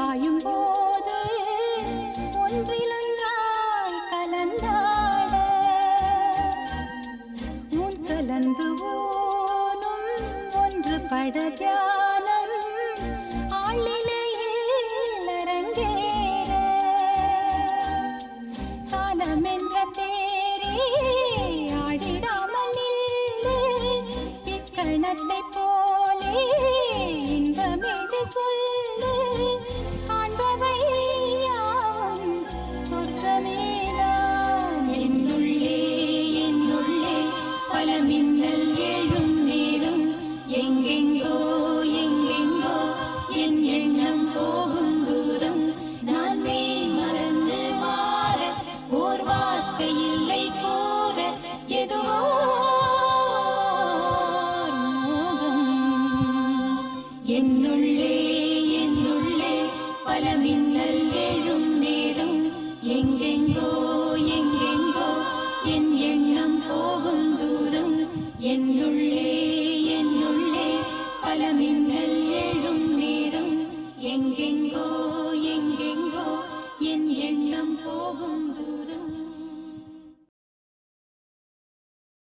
காயும் போது ஒன்றிலொன்றாய் கலந்தாட. முன் கலந்து ஓனும் ஒன்று பட தியானம் ஆளிலையில் அரங்கேற. காலம் என்ற தேரே ஆடிடாமல் நில்லு இக்கணத்தை வார்த்தை இல்லை கூற எதுவோ மோகம். என்னுள்ளே என்னுள்ளே பல மின்னல் எழும் நேரம். எங்கெங்கோ எங்கெங்கோ என் எண்ணம் போகும் தூரம். என்னுள்ளே என்னுள்ளே பல மின்னல்